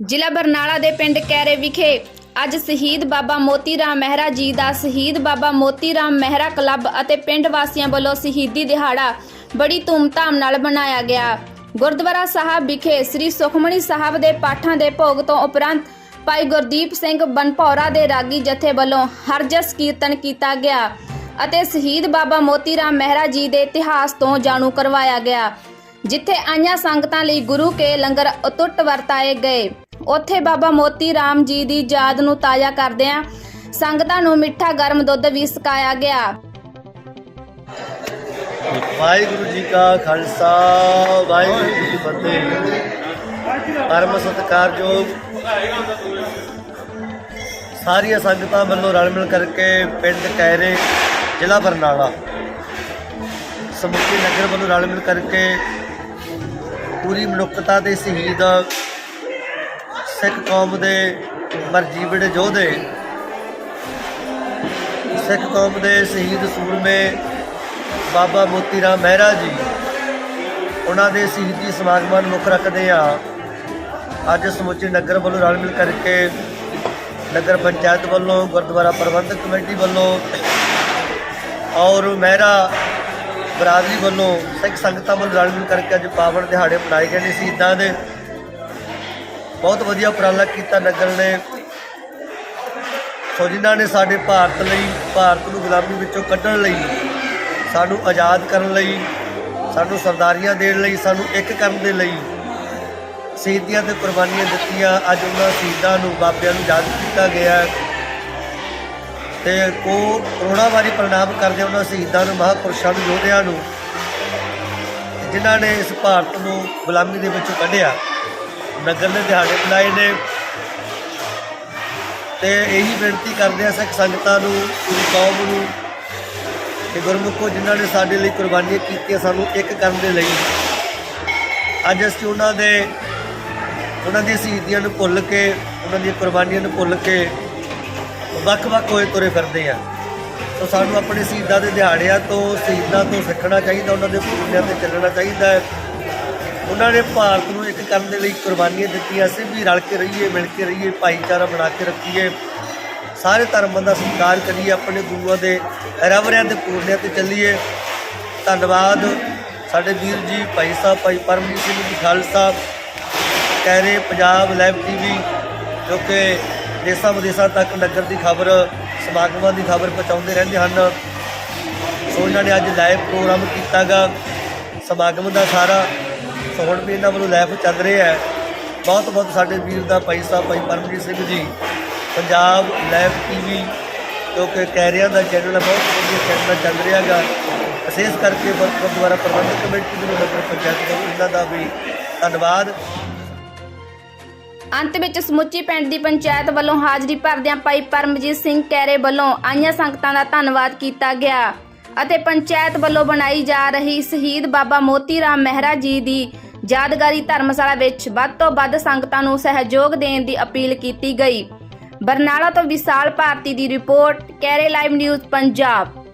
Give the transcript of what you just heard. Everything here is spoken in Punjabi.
ਜ਼ਿਲ੍ਹਾ ਬਰਨਾਲਾ ਦੇ ਪਿੰਡ ਕੈਰੇ ਵਿਖੇ ਅੱਜ ਸ਼ਹੀਦ ਬਾਬਾ ਮੋਤੀ ਰਾਮ ਮਹਿਰਾ ਜੀ ਦਾ ਸ਼ਹੀਦ ਬਾਬਾ ਮੋਤੀ ਰਾਮ ਮਹਿਰਾ ਕਲੱਬ ਅਤੇ ਪਿੰਡ ਵਾਸੀਆਂ ਵੱਲੋਂ ਸ਼ਹੀਦੀ ਦਿਹਾੜਾ ਬੜੀ ਧੂਮਧਾਮ ਨਾਲ ਮਨਾਇਆ ਗਿਆ। ਗੁਰਦੁਆਰਾ ਸਾਹਿਬ ਵਿਖੇ ਸ੍ਰੀ ਸੁਖਮਣੀ ਸਾਹਿਬ ਦੇ ਪਾਠਾਂ ਦੇ ਭੋਗ ਤੋਂ ਉਪਰੰਤ ਭਾਈ ਗੁਰਦੀਪ ਸਿੰਘ ਬਨਪੌਰਾ ਦੇ ਰਾਗੀ ਜਥੇ ਵੱਲੋਂ ਹਰਜਸ ਕੀਰਤਨ ਕੀਤਾ ਗਿਆ ਅਤੇ ਸ਼ਹੀਦ ਬਾਬਾ ਮੋਤੀ ਰਾਮ ਮਹਿਰਾ ਜੀ ਦੇ ਇਤਿਹਾਸ ਤੋਂ ਜਾਣੂ ਕਰਵਾਇਆ ਗਿਆ, ਜਿੱਥੇ ਆਈਆਂ ਸੰਗਤਾਂ ਲਈ ਗੁਰੂ ਕੇ ਲੰਗਰ ਅਟੁੱਟ ਵਰਤਾਏ ਗਏ। ਉੱਥੇ ਬਾਬਾ ਮੋਤੀ ਰਾਮ ਜੀ ਦੀ ਯਾਦ ਨੂੰ ਤਾਜ਼ਾ ਕਰਦਿਆਂ ਸੰਗਤਾਂ ਨੂੰ ਮਿੱਠਾ ਗਰਮ ਦੁੱਧ ਵੀ ਛਕਾਇਆ ਗਿਆ। ਵਾਹਿਗੁਰੂ ਜੀ ਕਾ ਖਾਲਸਾ, ਵਾਹਿਗੁਰੂ ਜੀ ਕੀ ਫਤਿਹ। ਪਰਮ ਸਤਿਕਾਰਯੋਗ। ਸਾਰੀਆਂ ਸੰਗਤਾਂ ਵੱਲੋਂ ਰਲ ਮਿਲ ਕਰਕੇ ਪਿੰਡ ਕੈਰੇ, ਜ਼ਿਲ੍ਹਾ ਬਰਨਾਲਾ, ਸਮੁੱਚੇ ਨਗਰ ਵੱਲੋਂ ਰਲ ਮਿਲ ਕਰਕੇ ਪੂਰੀ ਮਨੁੱਖਤਾ ਦੇ ਸ਼ਹੀਦ ਸਿੱਖ ਕੌਮ ਦੇ ਮਰਜੀਵੜੇ ਯੋਧੇ। ਸਿੱਖ ਕੌਮ ਦੇ ਸ਼ਹੀਦ ਸੂਰਮੇ ਬਾਬਾ ਮੋਤੀ ਰਾਮ ਮਹਿਰਾ ਜੀ, ਉਹਨਾਂ ਦੇ ਸ਼ਹੀਦੀ ਸਮਾਗਮਾਂ ਨੂੰ ਮੁੱਖ ਰੱਖਦੇ ਆ। ਅੱਜ ਸਮੁੱਚੇ ਨਗਰ ਵੱਲੋਂ ਰਲ ਮਿਲ ਕਰਕੇ ਨਗਰ ਪੰਚਾਇਤ ਵੱਲੋਂ, ਗੁਰਦੁਆਰਾ ਪ੍ਰਬੰਧਕ ਕਮੇਟੀ ਵੱਲੋਂ ਔਰ ਮਹਿਰਾ ਬਰਾਦਰੀ ਵੱਲੋਂ ਸਿੱਖ ਸੰਗਤਾਂ ਵੱਲੋਂ ਰਲ ਮਿਲ ਕਰਕੇ ਅੱਜ ਪਾਵਨ ਦਿਹਾੜੇ ਮਨਾਏ ਗਏ ਨੇ ਸ਼ਹੀਦਾਂ ਦੇ। ਬਹੁਤ ਵਧੀਆ ਉਪਰਾਲਾ ਕੀਤਾ ਨਗਰ ਨੇ ਸੋ ਜਿਨ੍ਹਾਂ ਨੇ ਸਾਡੇ ਭਾਰਤ ਲਈ, ਭਾਰਤ ਨੂੰ ਗੁਲਾਮੀ ਵਿੱਚੋਂ ਕੱਢਣ ਲਈ, ਸਾਨੂੰ ਆਜ਼ਾਦ ਕਰਨ ਲਈ, ਸਾਨੂੰ ਸਰਦਾਰੀਆਂ ਦੇਣ ਲਈ, ਸਾਨੂੰ ਇੱਕ ਕਰਨ ਦੇ ਲਈ ਸ਼ਹੀਦੀਆਂ ਤੇ ਕੁਰਬਾਨੀਆਂ ਦਿੱਤੀਆਂ, ਅੱਜ ਉਹਨਾਂ ਸ਼ਹੀਦਾਂ ਨੂੰ, ਬਾਬਿਆਂ ਨੂੰ ਯਾਦ ਕੀਤਾ ਗਿਆ ਹੈ। ਤੇ ਕੋ ਕਰੋੜਾਂ ਵਾਰੀ ਪ੍ਰਣਾਮ ਕਰਦੇ ਉਹਨਾਂ ਸ਼ਹੀਦਾਂ ਨੂੰ, ਮਹਾਪੁਰਸ਼ਾਂ ਨੂੰ, ਯੋਧਿਆਂ ਨੂੰ, ਜਿਨ੍ਹਾਂ ਨੇ ਇਸ ਭਾਰਤ ਨੂੰ ਗੁਲਾਮੀ ਦੇ ਵਿੱਚੋਂ ਕੱਢਿਆ ਨਗਰ ਦੇ ਦਿਹਾੜੇ ਮਨਾਏ ਨੇ। ਤੇ ਇਹੀ ਬੇਨਤੀ ਕਰਦੇ ਆ ਸਿੱਖ ਸੰਗਤਾਂ ਨੂੰ ਪੂਰੀ ਕੌਮ ਨੂੰ ਕਿ ਗੁਰਮੁਖੋ ਜਿਨ੍ਹਾਂ ਨੇ ਸਾਡੇ ਲਈ ਕੁਰਬਾਨੀਆਂ ਕੀਤੀਆਂ ਸਾਨੂੰ ਇੱਕ ਕਰਨ ਦੇ ਲਈ। ਅੱਜ ਅਸੀਂ ਉਹਨਾਂ ਦੇ, ਉਹਨਾਂ ਦੀਆਂ ਸ਼ਹੀਦੀਆਂ ਨੂੰ ਭੁੱਲ ਕੇ, ਉਹਨਾਂ ਦੀਆਂ ਕੁਰਬਾਨੀਆਂ ਨੂੰ ਭੁੱਲ ਕੇ ਵੱਖ-ਵੱਖ ਹੋਏ ਤੁਰੇ ਫਿਰਦੇ ਆ ਸੋ ਸਾਨੂੰ ਆਪਣੇ ਸ਼ਹੀਦਾਂ ਦੇ ਦਿਹਾੜਿਆਂ ਤੋਂ, ਸ਼ਹੀਦਾਂ ਤੋਂ ਸਿੱਖਣਾ ਚਾਹੀਦਾ, ਉਹਨਾਂ ਦੇ ਪੁਰਨਿਆਂ ਤੇ ਚੱਲਣਾ ਚਾਹੀਦਾ ਹੈ। ਉਹਨਾਂ ਨੇ ਭਾਰਤ ਨੂੰ ਇੱਕ ਕਰਨ ਦੇ ਲਈ ਕੁਰਬਾਨੀਆਂ ਦਿੱਤੀਆਂ ਅਸੀਂ ਵੀ ਰਲ ਕੇ ਰਹੀਏ, ਮਿਲ ਕੇ ਰਹੀਏ, ਭਾਈਚਾਰਾ ਬਣਾ ਕੇ ਰੱਖੀਏ। ਸਾਰੇ ਧਰਮਾਂ ਦਾ ਸਤਿਕਾਰ ਕਰੀਏ, ਆਪਣੇ ਗੁਰੂਆਂ ਦੇ ਰਵਰਿਆਂ ਦੇ ਪੂਰਨਿਆਂ ਤੇ ਚੱਲੀਏ। ਧੰਨਵਾਦ ਸਾਡੇ ਵੀਰ ਜੀ, ਭਾਈ ਸਾਹਿਬ, ਭਾਈ ਪਰਮਜੀਤ ਸਿੰਘ ਜੀ, ਖਾਲਸਾ। ਕਹਿਰੇ ਪੰਜਾਬ ਲਾਈਵ ਟੀਵੀ, ਜੋ ਕਿ ਦੇਸਾਂ ਵਿਦੇਸਾਂ ਤੱਕ ਨਗਰ ਦੀ ਖਬਰ, ਸਮਾਗਮਾਂ ਦੀ ਖਬਰ ਪਹੁੰਚਾਉਂਦੇ ਰਹਿੰਦੇ ਹਨ। ਸੋ ਇਹਨਾਂ ਨੇ ਅੱਜ ਲਾਈਵ ਪ੍ਰੋਗਰਾਮ ਕੀਤਾਗਾ। ਸਮਾਗਮ ਦਾ ਸਾਰਾ ਹੁਣ ਵੀ ਇਹਨਾਂ ਵੱਲੋਂ ਲਾਈਵ ਚੱਲ ਰਿਹਾ ਹੈ। ਬਹੁਤ ਬਹੁਤ ਸਾਡੇ ਵੀਰ ਦਾ ਭਾਈ ਸਾਹਿਬ, ਭਾਈ ਪਰਮਜੀਤ ਸਿੰਘ ਜੀ, ਪੰਜਾਬ ਲਾਈਵ ਟੀਵੀ ਜੋ ਕਿ ਦਾ ਚੈਨਲ ਹੈ, ਬਹੁਤ ਵਧੀਆ ਚੈਨਲ ਚੱਲ ਰਿਹਾ ਹੈਗਾ। ਕਰਕੇ ਗੁਰਦੁਆਰਾ ਪ੍ਰਬੰਧਕ ਕਮੇਟੀ ਦੇ ਨਗਰ ਪੰਚਾਇਤ ਦਾ ਇਹਨਾਂ ਦਾ ਵੀ ਧੰਨਵਾਦ। ਅੰਤ ਵਿੱਚ ਸਮੁੱਚੀ ਪਿੰਡ ਦੀ ਪੰਚਾਇਤ ਵੱਲੋਂ ਹਾਜ਼ਰੀ ਭਰਦਿਆਂ ਭਾਈ ਪਰਮਜੀਤ ਸਿੰਘ ਕੈਰੇ ਵੱਲੋਂ ਆਈਆਂ ਸੰਗਤਾਂ ਦਾ ਧੰਨਵਾਦ ਕੀਤਾ ਗਿਆ। ਅਤੇ ਪੰਚਾਇਤ ਵੱਲੋਂ ਬਣਾਈ ਜਾ ਰਹੀ ਸ਼ਹੀਦ ਬਾਬਾ ਮੋਤੀ ਰਾਮ ਮਹਿਰਾ ਜੀ ਦੀ ਯਾਦਗਾਰੀ ਧਰਮਸ਼ਾਲਾ ਵਿੱਚ ਵੱਧ ਤੋਂ ਵੱਧ ਸੰਗਤਾਂ ਨੂੰ ਸਹਿਯੋਗ ਦੇਣ ਦੀ ਅਪੀਲ ਕੀਤੀ ਗਈ। ਬਰਨਾਲਾ ਤੋਂ ਵਿਸ਼ਾਲ ਭਾਰਤੀ ਦੀ ਰਿਪੋਰਟ ਕੈਰੇ ਲਾਈਵ ਨਿਊਜ਼, ਪੰਜਾਬ।